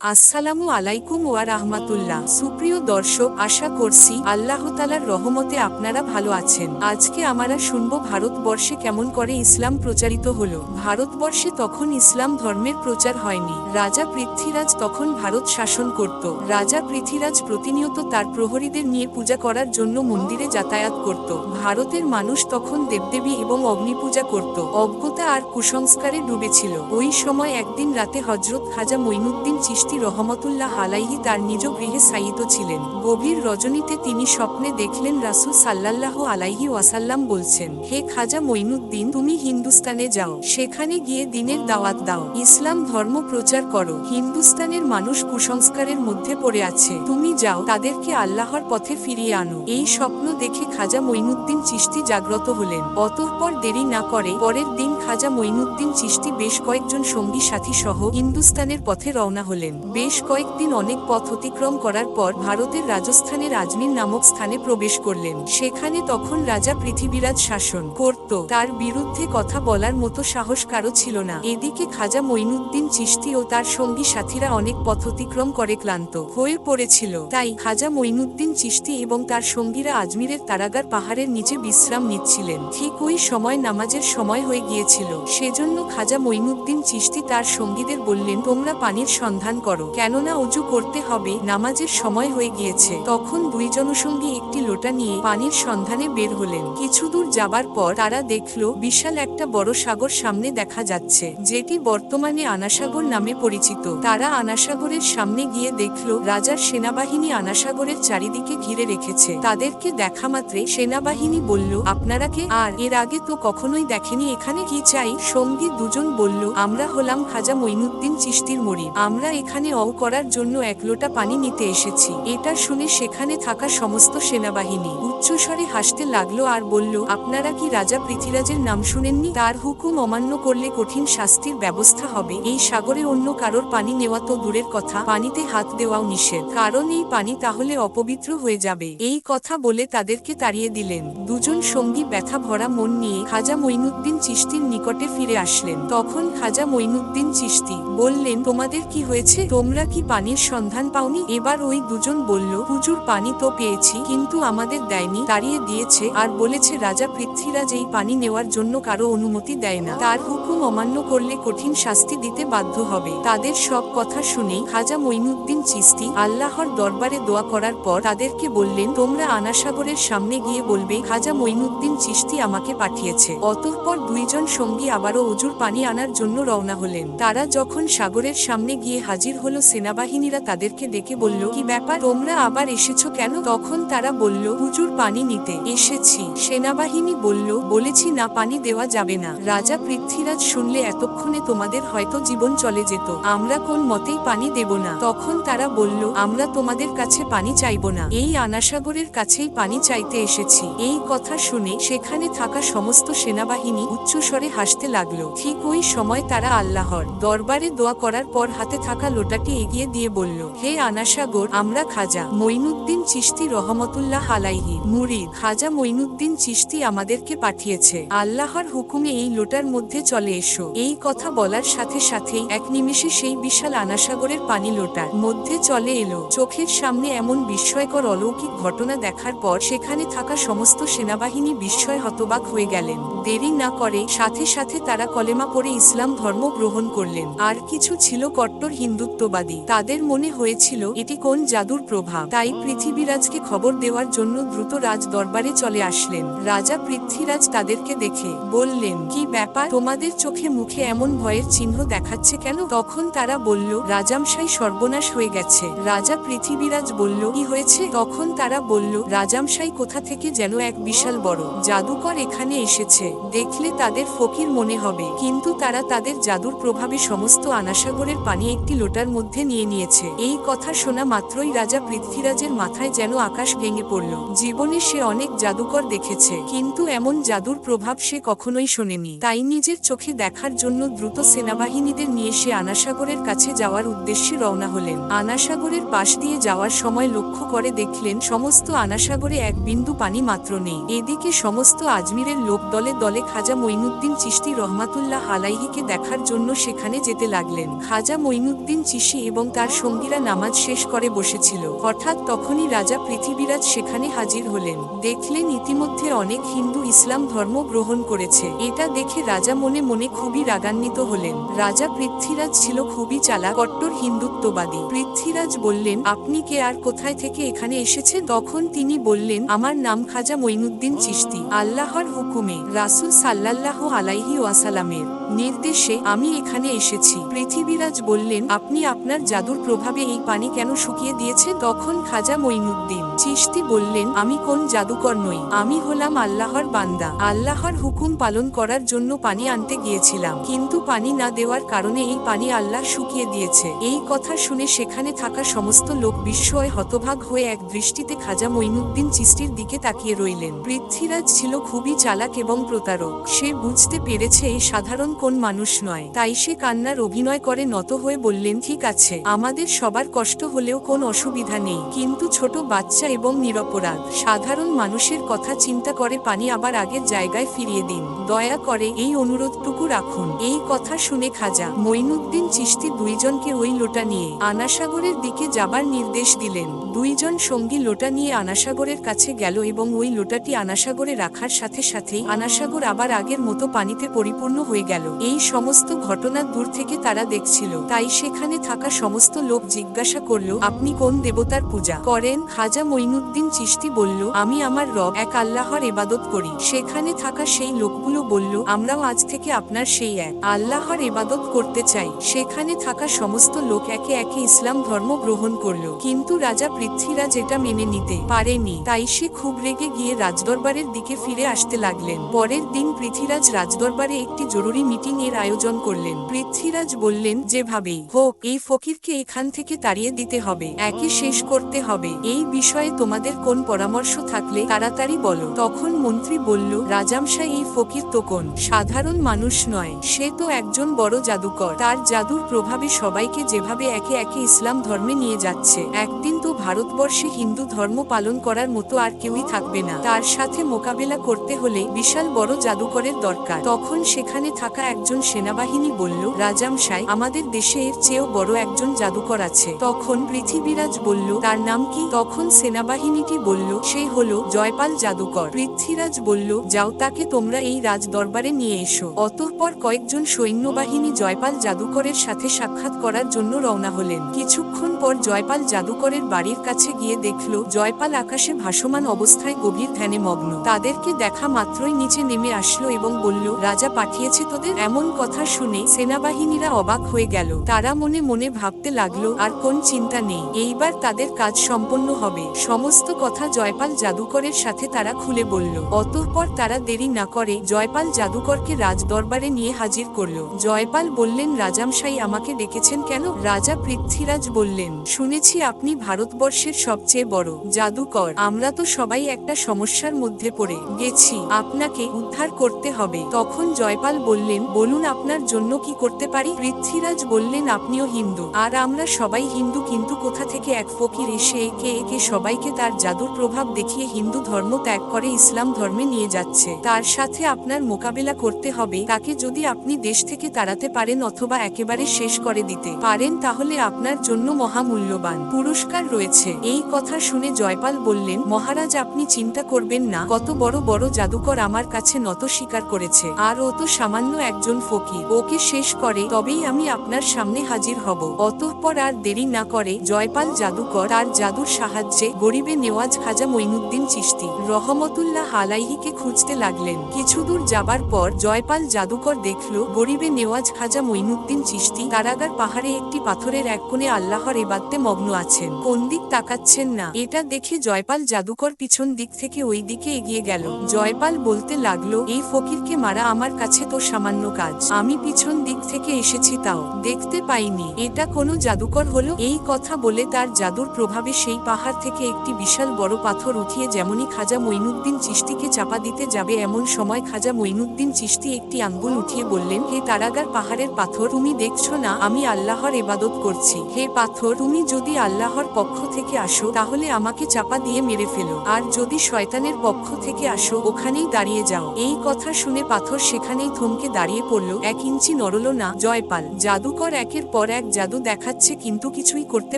আসসালামু আলাইকুম ওয়া রাহমাতুল্লাহ। সুপ্রিয় দর্শক, আশা করছি আল্লাহ তালার রহমতে আপনারা ভালো আছেন। আজকে আমরা শুনব ভারতবর্ষে কেমন করে ইসলাম প্রচারিত হল। ভারতবর্ষে তখন ইসলাম ধর্মের প্রচার হয়নি। রাজা পৃথ্বীরাজ তখন ভারত শাসন করত। রাজা পৃথ্বীরাজ প্রতিনিয়ত তার প্রহরীদের নিয়ে পূজা করার জন্য মন্দিরে যাতায়াত করত। ভারতের মানুষ তখন দেবদেবী এবং অগ্নিপূজা করত। অজ্ঞতা আর কুসংস্কারে ডুবেছিল। ওই সময় একদিন রাতে হজরত খাজা মঈনুদ্দিন চিশতি রহমতুল্লাহ আলাইহি তার নিজ গৃহে সাইিত ছিলেন। গভীর রজনীতে তিনি স্বপ্নে দেখলেন রাসুল সাল্লাল্লাহ আলাইহি ওয়াসাল্লাম বলছেন, হে খাজা মঈনুদ্দিন, তুমি হিন্দুস্তানে যাও, সেখানে গিয়ে দিনের দাওয়াত দাও। ইসলাম ধর্ম প্রচার করো। হিন্দুস্তানের মানুষ কুসংস্কারের মধ্যে পড়ে আছে। তুমি যাও, তাদেরকে আল্লাহর পথে ফিরিয়ে আনো। এই স্বপ্ন দেখে খাজা মঈনুদ্দিন চিশতি জাগ্রত হলেন। অতঃপর দেরি না করে পরের দিন খাজা মঈনুদ্দিন চিশতি বেশ কয়েকজন সঙ্গী সাথী সহ হিন্দুস্তানের পথে রওনা হলেন। বেশ কয়েকদিন অনেক পথ অতিক্রম করার পর ভারতের রাজস্থানের আজমির নামক স্থানে প্রবেশ করলেন। সেখানে তখন রাজা পৃথিবীরাজ শাসন করত। তার বিরুদ্ধে কথা বলার মতো সাহস কারও ছিল না। এদিকে খাজা মঈনুদ্দিন চিশতি ও তার সঙ্গী সাথীরা অনেক পথ অতিক্রম করে ক্লান্ত হয়ে পড়েছিল। তাই খাজা মঈনুদ্দিন চিশতি এবং তার সঙ্গীরা আজমিরের তারাগার পাহাড়ের নিচে বিশ্রাম নিচ্ছিলেন। ঠিক ওই সময় নামাজের সময় হয়ে গিয়েছিল। সেজন্য খাজা মঈনুদ্দিন চিশতি তার সঙ্গীদের বললেন, তোমরা পানির সন্ধান করো। কেননা উজু করতে হবে, নামাজের সময় হয়ে গিয়েছে। তখন দুই জনসঙ্গী একটি লোটা নিয়ে পানির সন্ধানে বের হলেন। কিছু দূর যাবার পর তারা দেখল, বিশাল একটা বড় সাগর সামনে দেখা যাচ্ছে, যেটি বর্তমানে আনাসাগর নামে পরিচিত। তারা আনাসাগরের সামনে গিয়ে দেখল, রাজার সেনাবাহিনী আনাসাগরের চারিদিকে ঘিরে রেখেছে। তাদেরকে দেখা মাত্রে সেনাবাহিনী বলল, আপনারা কে? আর এর আগে তো কখনোই দেখেনি এখানে কি চাই সঙ্গী দুজন বলল, আমরা হলাম খাজা মঈনুদ্দিন চিস্তির মরি আমরা এখানে অ করার জন্য এক লোটা পানি নিতে এসেছি। এটা শুনে সেখানে থাকা সমস্ত সেনাবাহিনী উচ্চস্বরে হাসতে লাগল আর বলল, আপনারা কি রাজা পৃথিরাজের নাম শুনেননি? তার হুকুম অমান্য করলে কঠিন শাস্তির ব্যবস্থা হবে। এই সাগরে অন্য কারোর পানি নেওয়া তো দূরের কথা। পানিতে হাত দেওয়াও নিষেধ। কারণ এই পানি তাহলে অপবিত্র হয়ে যাবে। এই কথা বলে তাদেরকে তাড়িয়ে দিলেন। দুজন সঙ্গী ব্যথা ভরা মন নিয়ে খাজা মঈনুদ্দিন চিশতির নিকটে ফিরে আসলেন। তখন খাজা মঈনুদ্দিন চিশতি বললেন, তোমাদের কি হয়েছে? তোমরা কি পানির সন্ধান পাওনি? এবার ওই দুজন বলল, হুজুর, পানি তো পেয়েছি, কিন্তু আমাদের দেয়নি, তাড়িয়ে দিয়েছে, আর বলেছে, রাজা পৃথ্বীরাজ এই পানি নেওয়ার জন্য কারও অনুমতি দেয় না। তার হুকুম অমান্য করলে কঠিন শাস্তি দিতে বাধ্য হবে। তাদের সব কথা শুনে খাজা মঈনুদ্দিন চিস্তি আল্লাহর দরবারে দোয়া করার পর তাদেরকে বললেন, তোমরা আনাসাগরের সামনে গিয়ে বলবে, খাজা মঈনুদ্দিন চিস্তি আমাকে পাঠিয়েছে। অতঃপর দুইজন সঙ্গী আবারও অজুর পানি আনার জন্য রওনা হলেন। তারা যখন সাগরের সামনে গিয়ে হাজির হলো, সেনাবাহিনীরা তাদেরকে ডেকে বলল, কি ব্যাপার? তোমরা আবার এসেছ কেন? তখন তারা বলল হুজুর পানি নিতে এসেছি। সেনাবাহিনী বলল, বলেছি না, পানি দেওয়া যাবে না। রাজা পৃথ্বীরাজ শুনলে এতক্ষণে তোমাদের হয়তো জীবন চলে যেত। আমরা কোন মতেই পানি দেব না। তখন তারা বলল, আমরা তোমাদের কাছে পানি চাইব না। এই আনাসাগরের কাছেই পানি চাইতে এসেছি। এই কথা শুনে সেখানে থাকা সমস্ত সেনাবাহিনী উচ্চস্বরে হাসতে লাগল। ঠিক ওই সময় তারা আল্লাহর দরবারে দোয়া করার পর হাতে থাকা লোটাটি এগিয়ে দিয়ে বলল, হে আনাসাগর আমরা খাজা মঈনুদ্দিন চিশতি রহমতুল্লাহ আলাইহি, মুরিদ, খাজা মঈনুদ্দিন চিশতি আমাদেরকে পাঠিয়েছে। আল্লাহর হুকুমে এই লোটার মধ্যে চলে এসো। এই কথা বলার সাথে সাথেই এক নিমিষে সেই বিশাল আনাসাগরের পানি লোটার মধ্যে চলে এলো। চোখের সামনে এমন বিস্ময়কর অলৌকিক ঘটনা দেখার পর সেখানে থাকা সমস্ত সেনাবাহিনী বিস্ময় হতবাক হয়ে গেলেন। দেরি না করে সাথে সাথে সাথে তারা কলেমা পড়ে ইসলাম ধর্ম গ্রহণ করলেন। আর কিছু ছিল কট্টর হিন্দুত্ববাদী। তাদের মনে হয়েছিল, এটি কোন জাদুর প্রভাব? তাই পৃথিবীরাজকে খবর দেওয়ার জন্য দ্রুত রাজ দরবারে চলে আসলেন। রাজা পৃথ্বীরাজ তাদেরকে দেখে বললেন, কি ব্যাপার? তোমাদের চোখে মুখে এমন ভয়ের চিহ্ন দেখাচ্ছে কেন? তখন তারা বলল, রাজামশাই সর্বনাশ হয়ে গেছে। রাজা পৃথিবীরাজ বলল, কি হয়েছে? তখন তারা বলল, রাজামশাই কোথা থেকে যেন এক বিশাল বড় জাদুকর এখানে এসেছে। দেখলে তাদের ফকির মনে হবে। কিন্তু তারা তাদের জাদুর প্রভাবে সমস্ত আনাসাগরের পানি একটি লোটার মধ্যে নিয়ে নিয়েছে। এই কথা শোনা মাত্রই রাজা পৃথ্বীরাজের মাথায় যেন আকাশ ভেঙে পড়ল। জীবনে সে অনেক জাদুকর দেখেছে, কিন্তু এমন জাদুর প্রভাব সে কখনোই শোনেনি। তাই নিজের চোখে দেখার জন্য দ্রুত সেনাবাহিনীদের নিয়ে সে আনাসাগরের কাছে যাওয়ার উদ্দেশ্যে রওনা হলেন। আনাসাগরের পাশ দিয়ে যাওয়ার সময় লক্ষ্য করে দেখলেন সমস্ত আনাসাগরে এক বিন্দু পানি মাত্র নেই। এদিকে সমস্ত আজমিরের লোক দলে দলে খাজা মঈনুদ্দিন চিশতি রহমাতুল্লাহ আলাইহিকে দেখার জন্য সেখানে যেতে লাগলেন। খাজা মঈনুদ্দিন চিশি এবং তার সঙ্গীরা নামাজ শেষ করে বসেছিল। হঠাৎ তখনই রাজা পৃথিবীরাজ সেখানে হাজির হলেন। দেখলেন ইতিমধ্যে অনেক হিন্দু ইসলাম ধর্ম গ্রহণ করেছে। এটা দেখে রাজা মনে মনে খুবই রাগান্বিত হলেন। রাজা পৃথ্বীরাজ ছিল খুবই চালাক, কট্টর, হিন্দুত্ববাদী। পৃথ্বীরাজ বললেন, আপনি কে আর কোথায় থেকে এখানে এসেছেন? তখন তিনি বললেন, আমার নাম খাজা মঈনুদ্দিন চিশতি। আল্লাহর হুকুমে। রাসুল সাল্লাহ সাল্লাল্লাহ আলাইহি ওয়াসালামের নির্দেশে আমি এখানে এসেছি। পৃথিবীরাজ বললেন, আপনি আপনার জাদুর প্রভাবে এই পানি কেন শুকিয়ে দিয়েছেন? তখন খাজা মঈনুদ্দিন চিশতি বললেন, আমি কোন জাদুকর নই, আমি হলাম আল্লাহর বান্দা। আল্লাহর হুকুম পালন করার জন্য পানি আনতে গিয়েছিলাম, কিন্তু পানি না দেওয়ার কারণে এই পানি আল্লাহ শুকিয়ে দিয়েছে। এই কথা শুনে সেখানে থাকা সমস্ত লোক বিস্ময় হতভাগ হয়ে এক দৃষ্টিতে খাজা মঈনুদ্দিন চিস্তির দিকে তাকিয়ে রইলেন। পৃথ্বীরাজ ছিল খুবই চালাক এবং প্রতারক। সে বুঝতে পেরেছে এই সাধারণ কোন মানুষ নয়। তাই সে কান্নার অভিনয় করে নত হয়ে বললেন, ঠিক আছে, আমাদের সবার কষ্ট হলেও কোন অসুবিধা নেই। কিন্তু ছোট বাচ্চা এবং নিরপরাধ, সাধারণ মানুষের কথা চিন্তা করে পানি আবার আগের জায়গায় ফিরিয়ে দিন। দয়া করে এই অনুরোধটুকু রাখুন। এই কথা শুনে খাজা মঈনুদ্দিন চিশতি দুইজনকে ওই লোটা নিয়ে আনাসাগরের দিকে যাবার নির্দেশ দিলেন। দুইজন সঙ্গী লোটা নিয়ে আনাসাগরের কাছে গেল এবং ওই লোটাটি আনাসাগরে রাখার সাথে সাথেই আনাসাগর আবার আগের মতো পানিতে পরিপূর্ণ হয়ে গেল। এই সমস্ত ঘটনা দূর থেকে তারা দেখছিল। তাই সেখানে থাকা সমস্ত লোক জিজ্ঞাসা করল, আপনি কোন দেবতার পূজা করেন? খাজা মঈনুদ্দিন চিশতি বলল, আমি আমার রব, এক আল্লাহর এবাদত করি। সেখানে থাকা সেই লোকগুলো বলল, আমরাও আজ থেকে আপনার সেই এক আল্লাহর এবাদত করতে চাই। সেখানে থাকা সমস্ত লোক একে একে ইসলাম ধর্ম গ্রহণ করল। কিন্তু রাজা পৃথ্বীরাজ এটা মেনে নিতে পারেনি, তাই সে খুব রেগে গিয়ে রাজদরবারের দিকে ফিরে আসতে লাগলেন। পরের দিন পৃথ্বীরাজ রাজদরবারে একটি জরুরি মিটিং এর আয়োজন করলেন। পৃথ্বীরাজ বললেন, যেভাবেই হোক, এই ফকিরকে এখান থেকে তাড়িয়ে দিতে হবে, একে শেষ করতে হবে। এই বিষয়ে তোমাদের কোন পরামর্শ থাকলে তাড়াতাড়ি বলো। তখন মন্ত্রী বলল, রাজামশাই, এই ফকির তো কোন? সাধারণ মানুষ নয়। সে তো একজন বড় জাদুকর। তার জাদুর প্রভাবে সবাইকে যেভাবে একে একে ইসলাম ধর্মে নিয়ে যাচ্ছে। একদিন ভারতবর্ষে হিন্দু ধর্ম পালন করার মতো আর কেউই থাকবে না। তার সাথে মোকাবেলা করতে হলে বিশাল বড় জাদুকরের দরকার। তখন সেখানে থাকা একজন সেনাবাহিনী বলল রাজামশাই আমাদের দেশে এর চেয়েও বড় একজন জাদুকর আছে। তখন পৃথিবীরাজ বলল, তার নাম কি? তখন সেনাবাহিনীটি বলল, সে হলো জয়পাল জাদুকর। পৃথ্বীরাজ বলল, যাও তাকে তোমরা এই রাজ দরবারে নিয়ে এসো। অতঃপর কয়েকজন সৈন্যবাহিনী জয়পাল জাদুকরের সাথে সাক্ষাৎ করার জন্য রওনা হলেন। কিছুক্ষণ পর জয়পাল জাদুকরের বাড়ির কাছে গিয়ে দেখল, জয়পাল আকাশে ভাসমান অবস্থায় গভীর ধ্যানে মগ্ন। তাদেরকে দেখা মাত্রই নিচে নেমে আসলো এবং বলল, রাজা পাঠিয়েছে তোদের? এমন কথা শুনে সেনাবাহিনীরা অবাক হয়ে গেল। তারা মনে মনে ভাবতে লাগল, আর কোন চিন্তা নেই, এইবার তাদের কাজ সম্পন্ন হবে। সমস্ত কথা জয়পাল জাদুকরের সাথে তারা খুলে বলল। অতঃপর তারা দেরি না করে জয়পাল জাদুকরকে রাজ দরবারে নিয়ে হাজির করল। জয়পাল বললেন, রাজামশাই আমাকে ডেকেছেন কেন? রাজা পৃথ্বীরাজ বললেন, শুনেছি আপনি ভারতবর্ষের সবচেয়ে বড় জাদুকর। আমরা তো সবাই একটা সমস্যার মধ্যে পড়ে গেছি। আপনাকে উদ্ধার করতে হবে। তখন জয়পাল বললেন, বলুন আপনার জন্য কি করতে পারি? পৃথ্বীরাজ বললেন, আপনিও হিন্দু। আর আমরা সবাই হিন্দু, কিন্তু কোথা থেকে এক ফকির এসে একে একে সবাইকে তার জাদুর প্রভাব দেখিয়ে হিন্দু ধর্ম ত্যাগ করে ইসলাম ধর্মে নিয়ে যাচ্ছে। তার সাথে আপনার মোকাবেলা করতে হবে। তাকে যদি আপনি দেশ থেকে তাড়াতে পারেন অথবা একেবারে শেষ করে দিতে পারেন, তাহলে আপনার জন্য মহামূল্যবান পুরস্কার রয়েছে। এই কথা শুনে জয়পাল বললেন, মহারাজ, আপনি চিন্তা করবেন না, কত বড় বড় জাদুকর আমার কাছে নত স্বীকার করেছে, আর ও তো সামান্য একজন ফকির, ওকে শেষ করে, তবেই আমি আপনার সামনে হাজির হব। অতঃপর আর দেরি না করে জয়পাল জাদুকর তার জাদুর সাহায্যে গরিবে নেওয়াজ খাজা মঈনুদ্দিন চিশতি রহমতুল্লাহ আলাইহিকে খুঁজতে লাগলেন। কিছু দূর যাবার পর জয়পাল জাদুকর দেখল, গরিবে নেওয়াজ খাজা মঈনুদ্দিন চিশতি তারাগার পাহাড়ে একটি পাথরের এক কোণে আল্লাহর এবাদতে মগ্ন আছেন। কোন দিক তাকাচ্ছেন না। এটা দেখে জয়পাল জাদুকর পিছন দিক থেকে ওই দিকে এগিয়ে গেল। জয়পাল বলতে লাগল, এই ফকিরকে মারা আমার কাছে তো সামান্য কাজ। আমি পিছন দিক থেকে এসেছি তাও। দেখতে পাইনি। এটা কোনো জাদুকর হলো? এই কথা বলে তার জাদুর প্রভাবে সেই পাহাড় থেকে একটি বিশাল বড় পাথর উঠিয়ে যেমনই খাজা মঈনুদ্দিন চিশতিকে চাপা দিতে যাবে, এমন সময় খাজা মঈনুদ্দিন চিশতি একটি আঙ্গুল উঠিয়ে বললেন, হে তারাগার পাহাড়ের পাথর, তুমি দেখছ না, আমি আল্লাহর এবাদত করছি। হে পাথর, তুমি যদি আল্লাহর পক্ষ থেকে আসো, তাহলে আমাকে চাপা দিয়ে মেরে ফেলো। আর যদি শয়তানের পক্ষ থেকে আসো, ওখানেই দাঁড়িয়ে যাও। এই কথা শুনে পাথর সেখানেই থমকে দাঁড়িয়ে পড়ল। এক ইঞ্চি নড়ল না, জয়পাল। জাদুকর একের পর এক জাদু দেখাচ্ছে, কিন্তু কিছুই করতে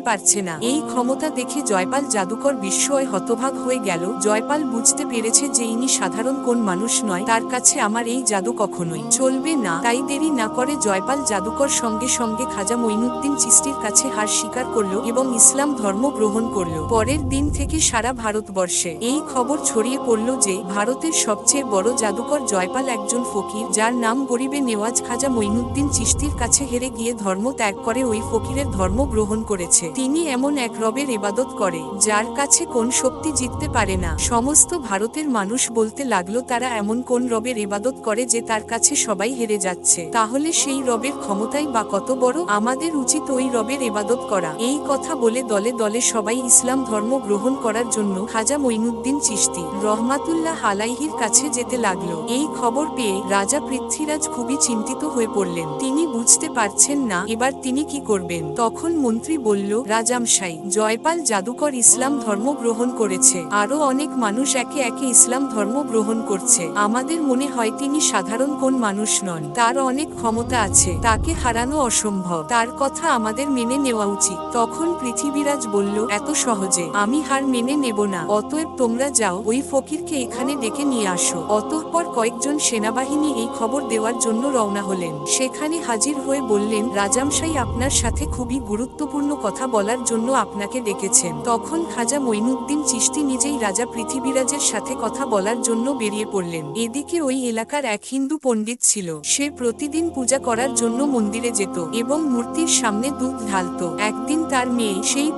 পারছে না। এই ক্ষমতা দেখে জয়পাল জাদুকর বিস্ময় হতভাগ হয়ে গেল। জয়পাল বুঝতে পেরেছে যে ইনি সাধারণ কোন মানুষ নয়। তার কাছে আমার এই জাদু কখনোই চলবে না। তাই দেরি না করে জয়পাল জাদুকর সঙ্গে সঙ্গে খাজা মঈনুদ্দিন চিস্তির কাছে হার স্বীকার করল এবং ইসলাম ধর্ম গ্রহণ করল। পরের দিন থেকে সারা ভারতবর্ষে এই খবর ছড়িয়ে পড়ল যে, ভারতের সবচেয়ে বড় জাদুকর জয়পাল একজন ফকির, যার নাম গরিবে নেওয়াজ খাজা মঈনুদ্দিন চিস্তির কাছে হেরে গিয়ে ধর্ম ত্যাগ করে ওই ফকিরের ধর্ম গ্রহণ করেছে। তিনি এমন এক রবের ইবাদত করে, যার কাছে কোন শক্তি জিততে পারে না। সমস্ত ভারতের মানুষ বলতে লাগল, তারা এমন কোন রবের ইবাদত করে যে তার কাছে সবাই হেরে যাচ্ছে? তাহলে সেই রবের ক্ষমতাই বা কত বড়? আমাদের উচিত ওই রবের ইবাদত করা। এই কথা বলে দলে দলে সবাই ইসলাম ধর্ম গ্রহণ করার জন্য খাজা মঈনুদ্দিন চিশতি রহমাতুল্লাহ হালাইহির কাছে যেতে লাগল। এই খবর পেয়ে রাজা পৃথ্বীরাজ খুবই চিন্তিত হয়ে পড়লেন। তিনি বুঝতে পারছেন না এবার তিনি কি করবেন। তখন মন্ত্রী বলল রাজামশাই জয়পাল জাদুকর ইসলাম ধর্ম গ্রহণ করেছে। আরও অনেক মানুষ একে একে ইসলাম ধর্ম গ্রহণ করছে। আমাদের মনে হয় তিনি সাধারণ কোন মানুষ নন। তার অনেক ক্ষমতা আছে। তাকে হারানো অসম্ভব। তার কথা আমাদের মেনে নেওয়া উচিত। তখন পৃথিবীরাজ বলল এত সহজে। আমি হার মেনে নেব না। অতএব তোমরা যাও, ওই ফকিরকে এখানে ডেকে নিয়ে আসো। অতঃপর কয়েকজন সেনাবাহিনী এই খবর দেওয়ার জন্য রওনা হলেন। সেখানে হাজির হয়ে বললেন, রাজামশাই আপনার সাথে খুবই গুরুত্বপূর্ণ কথা বলার জন্য আপনাকে ডেকেছেন। তখন খাজা মঈনুদ্দিন চিশতি নিজেই রাজা পৃথিবীরাজের সাথে কথা বলার জন্য বেরিয়ে পড়লেন। এদিকে ওই এলাকার এক হিন্দু পণ্ডিত ছিল। সে প্রতিদিন পূজা করার জন্য মন্দিরে যেত এবং মূর্তির সামনে দুধ ঢালত। একদিন তার মেয়ে সেই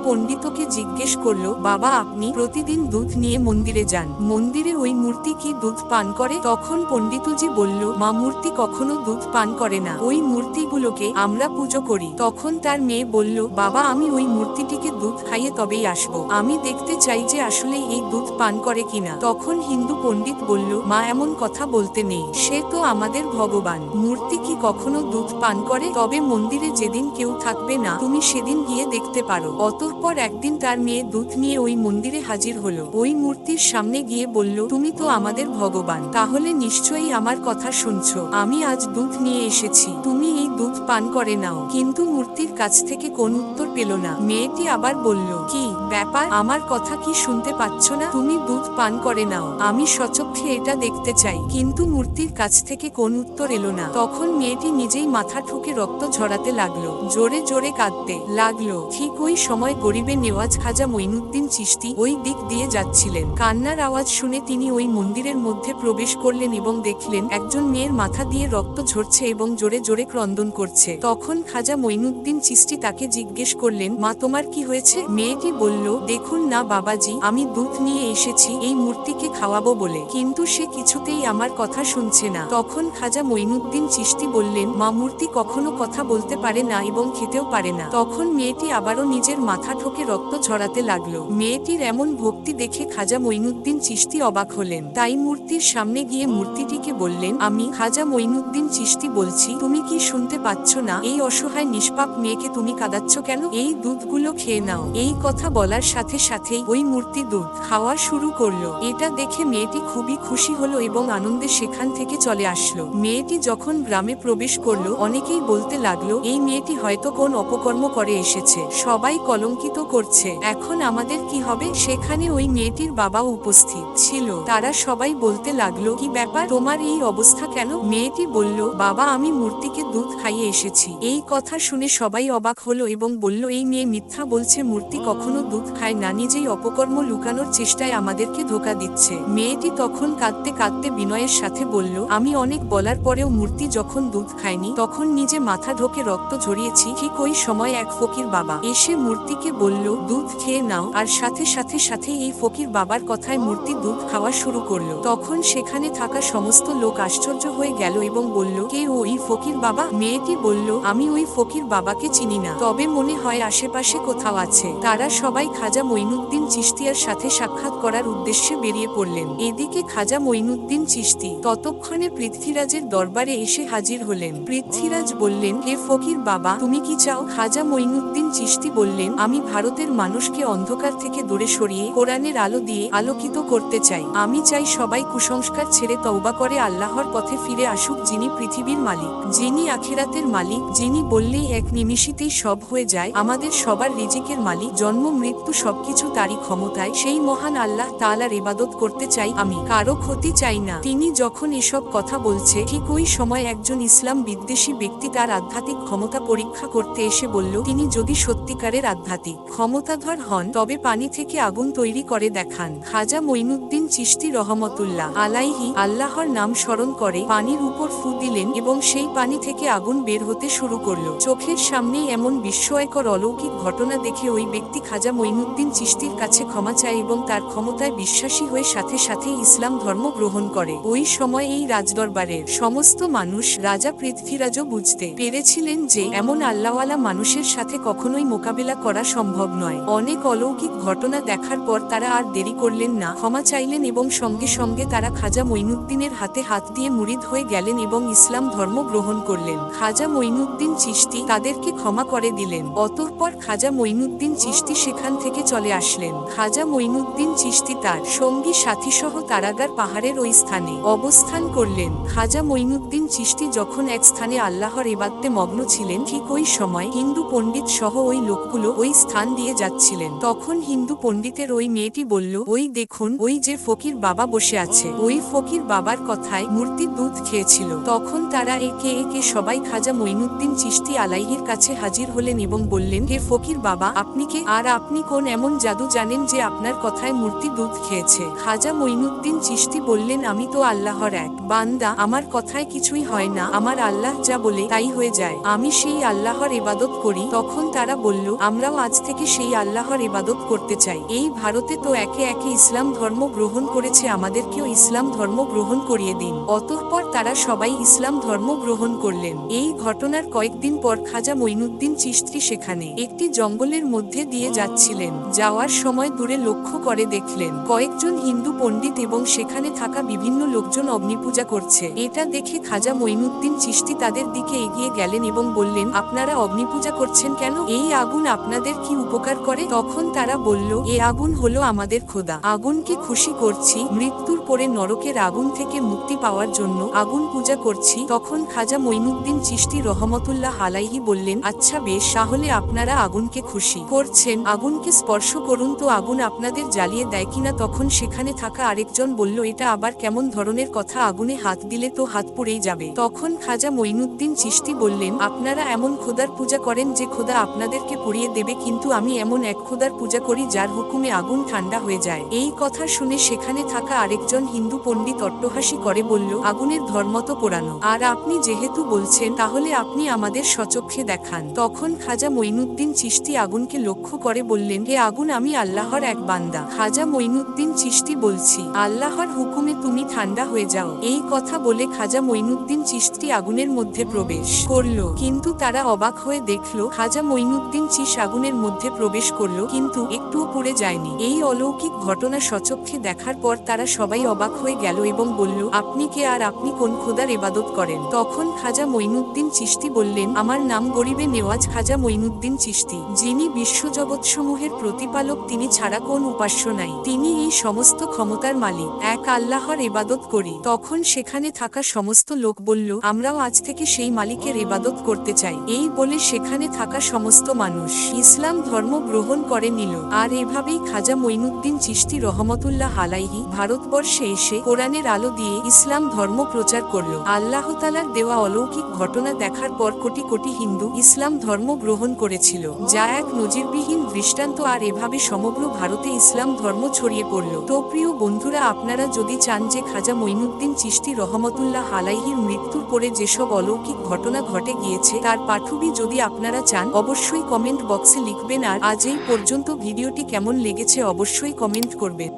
পণ্ডিতকে জিজ্ঞেস করল, বাবা, আপনি প্রতিদিন দুধ নিয়ে মন্দিরে যান। মন্দিরে ওই মূর্তি কি দুধ পান করে? তখন পণ্ডিতজি বলল, মা, মূর্তি কখনো দুধ পান করে না। ওই মূর্তিগুলোকে আমরা পুজো করি। তখন তার মেয়ে বলল, বাবা, আমি ওই মূর্তিটিকে দুধ খাইয়ে তবেই আসব। আমি দেখতে চাই যে আসলে এই দুধ পান করে কিনা। তখন হিন্দু পণ্ডিত বলল, মা, এমন কথা বলতে নেই। সে তো আমাদের ভগবান। মূর্তি কি কখনো দুধ পান করে? তবে মন্দিরে যেদিন কেউ থাকবে না, তুমি সেদিন গিয়ে দেখতে পারো। অতঃপর একদিন তার মেয়ে দুধ নিয়ে ওই মন্দিরে হাজির হলো। ওই মূর্তির সামনে গিয়ে বলল, তুমি তো আমাদের ভগবান, তাহলে নিশ্চয়ই আমার কথা শুনছো। আমি আজ দুধ নিয়ে এসেছি, তুমি এই দুধ পান করে নাও। কিন্তু মূর্তির কাছ থেকে কোন উত্তর পেল না। মেয়েটি আবার বলল, কি ব্যাপার? আমার কথা কি শুনতে পাচ্ছ না? তুমি দুধ পান করে নাও। আমি সচক্ষে এটা দেখতে চাই। কিন্তু মূর্তির কাছ থেকে কোন উত্তর এলো না। তখন মেয়েটি নিজেই মাথা ঠুকে রক্ত ঝরাতে লাগল। জোরে জোরে কাঁদতে লাগল। ঠিক ওই সময় গরিবে নেওয়াজ খাজা মঈনুদ্দিন চিশতি ওই দিক দিয়ে যাচ্ছিলেন। কান্নার আওয়াজ শুনে তিনি ওই মন্দিরের মধ্যে প্রবেশ করলেন এবং দেখলেন একজন মেয়ের মাথা দিয়ে রক্ত ঝরছে এবং জোরে জোরে ক্রন্দন করছে। তখন খাজা মঈনুদ্দিন চিশতি তাকে জিজ্ঞেস করলেন, মা, তোমার কি হয়েছে? মেয়েটি বলল, দেখুন না বাবাজি, আমি দুধ নিয়ে এসেছি, এই মূর্তিকে খাওয়াবো বলে। কিন্তু সে কিছুতেই আমার কথা শুনছে না। তখন খাজা মঈনুদ্দিন চিশতি বললেন, মা, মূর্তি কখনো কথা বলতে পারে না এবং খেতেও পারে না। তখন মেয়েটি আবারও নিজের মাথা ঠোকে রক্ত ঝরাতে লাগল। মেয়েটির এমন ভক্তি দেখে খাজা মঈনুদ্দিন চিস্তি অবাক হলেন। তাই মূর্তির সামনে গিয়ে মূর্তিটিকে বললেন, আমি খাজা মঈনুদ্দিন চিস্তি বলছি, তুমি কি শুনতে পাচ্ছ না? এই অসহায় নিষ্পাপ মেয়েকে তুমি কাঁদাচ্ছ কেন? এই দুধগুলো খেয়ে নাও। এই কথা বলার সাথে সাথেই ওই মূর্তি দুধ খাওয়া শুরু করল। এটা দেখে মেয়েটি খুবই খুশি হলো এবং আনন্দে সেখান থেকে চলে আসলো। মেয়েটি যখন গ্রামে প্রবেশ করল, অনেকেই বলতে লাগল, এই মেয়েটি হয়তো কোন অপকর্ম করে এসেছে। সবাই কলঙ্কিত করছে। এখন আমাদের কি হবে? সেখানে ওই মেয়েটির বাবা উপস্থিত ছিল। তারা সবাই বলতে লাগল, কি ব্যাপার? তোমার এই অবস্থা কেন? মেয়েটি বলল, বাবা, আমি মূর্তিকে দুধ খাইয়ে এসেছি। এই কথা শুনে সবাই অবাক হলো এবং বলল, এই মেয়ে মিথ্যা বলছে, মূর্তি কখনো দুধ খায় না। নিজেই অপকর্ম লুকানোর চেষ্টায় আমাদেরকে ধোকা দিচ্ছে। মেয়েটি তখন কাঁদতে কাঁদতে বিনয়ের সাথে বলল, আমি অনেক বলার পরেও মূর্তি যখন দুধ খায়নি, তখন নিজে মাথা ঢোকে রক্ত ঝরিয়েছি। ঠিক ওই সময় এক ফকির বাবা এসে মূর্তিকে বলল দুধ খেয়ে নাও, আর সাথে সাথে সাথে এই ফকির বাবার কথায় মূর্তি দুধ খাওয়া শুরু করল। তখন সেখানে থাকা সমস্ত লোক আশ্চর্য হয়ে গেল এবং বলল, কে ওই ফকির বাবা? মেয়েটি বলল, আমি ওই ফকির বাবাকে চিনি না। তবে মনে হয় আশেপাশে কোথাও আছে। তারা সবাই খাজা মঈনুদ্দিন চিশতিয়ার সাথে সাক্ষাৎ করার উদ্দেশ্যে বেরিয়ে পড়লেন। এদিকে খাজা মঈনুদ্দিন চিশতি ততক্ষণে পৃথ্বীরাজের দরবারে এসে হাজির হলেন। পৃথ্বীরাজ বললেন, হে ফকির বাবা, তুমি কি চাও? খাজা মঈনুদ্দিন চিশতি বললেন, আমি ভারতের আখিরাতের মানুষকে অন্ধকার থেকে দূরে সরিয়ে কোরআনের আলো দিয়ে আলোকিত করতে চাই। আমি চাই সবাই কুসংস্কার ছেড়ে তওবা করে আল্লাহর পথে ফিরে আসুক যিনি পৃথিবীর মালিক, যিনি আখিরাতের মালিক, যিনি বললেই এক নিমিষিতেই সব হয়ে যায়। আমাদের সবার রিজিকের মালিক, জন্ম, মৃত্যু সবকিছু তারই ক্ষমতায়। সেই মহান আল্লাহ তাআলার ইবাদত করতে চাই আমি। কারও ক্ষতি চাই না। তিনি যখন এসব কথা বলছে, ঠিক ওই সময় একজন ইসলাম বিদ্বেষী ব্যক্তি তার আধ্যাত্মিক ক্ষমতা পরীক্ষা করতে এসে বলল, তিনি যদি সত্যিকারের আধ্যাত্মিক ক্ষমতাধর হন তবে পানি থেকে আগুন তৈরি করে দেখান। খাজা মঈনুদ্দিন চিশতি রহমতুল্লাহ আলাইহি আল্লাহর নাম স্মরণ করে পানির উপর ফু দিলেন এবং সেই পানি থেকে আগুন বের হতে শুরু করল। চোখের সামনেই এমন বিস্ময়কর অলৌকিক ঘটনা দেখে ওই ব্যক্তি খাজা মঈনুদ্দিন চিশতির কাছে ক্ষমা চায় এবং তার ক্ষমতায় বিশ্বাসী হয়ে সাথে সাথে ইসলাম ধর্ম গ্রহণ করে। ওই সময় এই রাজদরবারের সমস্ত মানুষ রাজা পৃথ্বীরাজও বুঝতে পেরেছিলেন যে এমন আল্লাহওয়ালা মানুষের সাথে কখনোই মোকাবিলা করা সম্ভব নয়। অনেক অলৌকিক ঘটনা দেখার পর তারা আর দেরি করলেন না। ক্ষমা চাইলেন এবং সঙ্গে সঙ্গে তারা খাজা মঈনুদ্দিনের হাতে হাত দিয়ে মুরিদ হয়ে গেলেন এবং ইসলাম ধর্ম গ্রহণ করলেন। খাজা মঈনুদ্দিন চিশতি তাদেরকে ক্ষমা করে দিলেন। অতঃপর খাজা মঈনুদ্দিন চিশতি সেখান থেকে চলে আসলেন। খাজা মঈনুদ্দিন চিশতি তার সঙ্গী সাথী সহ তারাগার পাহাড়ের ওই স্থানে অবস্থান করলেন। খাজা মঈনুদ্দিন চিশতি যখন এক স্থানে আল্লাহর এবাদতে মগ্ন ছিলেন, ঠিক ওই সময় হিন্দু পণ্ডিত সহ ওই লোকগুলো ওই স্থান দিয়ে যাচ্ছিলেন। তখন হিন্দু পণ্ডিতের ওই মেয়েটি বলল, ওই দেখুন, ওই যে ফকির বাবা বসে আছে। ওই ফকির বাবার কথায় মূর্তির দুধ খেয়েছিল। তখন তারা একে একে সবাই খাজা মঈনুদ্দিন চিশতি আলাইহির কাছে হাজির হলেন এবং বললেন, হে ফকির বাবা, আপনি কে? আর আপনি কোন এমন জাদু জানেন যে আপনার কথায় মূর্তি দুধ খেয়েছে? খাজা মঈনুদ্দিন চিশতি বললেন, আমি তো আল্লাহর এক। বান্দা, আমার কথায় কিছুই হয় না। আমার আল্লাহ যা বলে তাই হয়ে যায়। আমি সেই আল্লাহর ইবাদত করি। তখন তারা বলল, আমরাও আজ থেকে সেই আল্লাহর ইবাদত করতে চাই। এই ভারতে তো একে একে ইসলাম ধর্ম গ্রহণ করেছে, আমাদেরকেও ইসলাম ধর্ম গ্রহণ করিয়ে দিন। অতঃপর তারা সবাই ইসলাম ধর্ম গ্রহণ করলেন। এই ঘটনার কয়েকদিন পর খাজা মঈনুদ্দিন চিশতি সেখানে একটি জঙ্গলের মধ্যে দিয়ে যাচ্ছিলেন। যাওয়ার সময় দূরে লক্ষ্য করে দেখলেন, কয়েকজন হিন্দু পণ্ডিত এবং সেখানে থাকা বিভিন্ন লোকজন অগ্নিপূজা করছে। এটা দেখে খাজা মঈনুদ্দিন চিশতি তাদের দিকে এগিয়ে গেলেন এবং বললেন, আপনারা অগ্নিপূজা করছেন কেন? এই আগুন আপনাদের কি উপকার করে, তখন তারা বলল, এ আগুন হলো আমাদের খোদা। আগুনকে খুশি করছি, মৃত্যুর পরে নরকের আগুন থেকে মুক্তি পাওয়ার জন্য আগুন পূজা করছি। তখন খাজা মঈনুদ্দিন চিশতি রহমতুল্লাহ আলাইহি বললেন আচ্ছা বেশ, তাহলে আপনারা আগুনকে খুশি করছেন। আগুনকে স্পর্শ করুন তো আগুন আপনাদের জ্বালিয়ে দেয় কিনা? তখন সেখানে থাকা আরেকজন বলল, এটা আবার কেমন ধরনের কথা? আগুনে হাত দিলে তো হাত পুড়েই যাবে। তখন খাজা মঈনুদ্দিন চিশতি বললেন, আপনারা এমন খোদার পূজা করেন যে খোদা আপনাদেরকে পুড়িয়ে দেবে, কিন্তু আমি এমন এক খোদার পূজা করি যার হুকুমে আগুন ঠান্ডা হয়ে যায়। এই কথা শুনে সেখানে থাকা আরেকজন হিন্দু পণ্ডিত অট্টহাসি করে বলল, আগুনের ধর্ম তো পোড়ানো। আর আপনি যেহেতু বলছেন, তাহলে আপনি আমাদের সচক্ষে দেখান। তখন খাজা মঈনুদ্দিন চিশতি আগুনকে লক্ষ্য করে বললেন, হে আগুন, আমি আল্লাহর এক বান্দা। খাজা মঈনুদ্দিন চিশতি বলছি, আল্লাহর হুকুমে তুমি ঠান্ডা হয়ে যাও। এই কথা বলে খাজা মঈনুদ্দিন চিশতি আগুনের মধ্যে প্রবেশ করল। কিন্তু তারা অবাক হয়ে দেখল, খাজা মঈনুদ্দিন চিস আগুনের মধ্যে প্রবেশ করল, কিন্তু একটুও পুড়ে যায়নি। এই অলৌকিক ঘটনা সচক্ষে দেখার পর তারা সবাই অবাক হয়ে গেল এবং বলল, আপনি কে আর আপনি কোন খোদার ইবাদত করেন? তখন খাজা মঈনুদ্দিন চিস্তি বললেন, আমার নাম গরিবে নেওয়াজ খাজা মঈনুদ্দিন চিশতি, যিনি বিশ্বজগৎসমূহের প্রতিপালক, তিনি ছাড়া কোন উপাস্য নাই। তিনি এই সমস্ত ক্ষমতার মালিক, এক আল্লাহর এবাদত করি। তখন সেখানে থাকা সমস্ত লোক বলল, আমরাও আজ থেকে সেই মালিকের এবাদত করতে চাই। এই বলে সেখানে থাকা সমস্ত মানুষ, ইসলাম ধর্ম গ্রহণ করে নিল। আর এভাবেই খাজা মঈনুদ্দিন চিশতি রহমতুল্লাহ আলাইহি ভারতবর্ষে এসে কোরআনের আলো দিয়ে ইসলাম ধর্ম প্রচার করল। আল্লাহ তালার দেওয়া অলৌকিক ঘটনা দেখার পর কোটি কোটি হিন্দু ইসলাম ধর্ম গ্রহণ করেছিল, যা এক নজিরবিহীন দৃষ্টান্ত আর এভাবে সমগ্র ভারতে ইসলাম ধর্ম ছড়িয়ে পড়ল। তো প্রিয় বন্ধুরা, আপনারা যদি চান যে খাজা মঈনুদ্দিন চিশতি রহমতুল্লাহ আলাইহির মৃত্যুর পরে যেসব অলৌকিক ঘটনা ঘটে গিয়েছে, তার পাঠবি যদি আপনারা চান, অবশ্যই কমেন্ট বক্সে লিখবেন আর আজ এই পর্যন্ত ভিডিওটি কেমন লেগেছে অবশ্যই কমেন্ট করবেন।